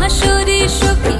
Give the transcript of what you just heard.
হাসুরি সুখী।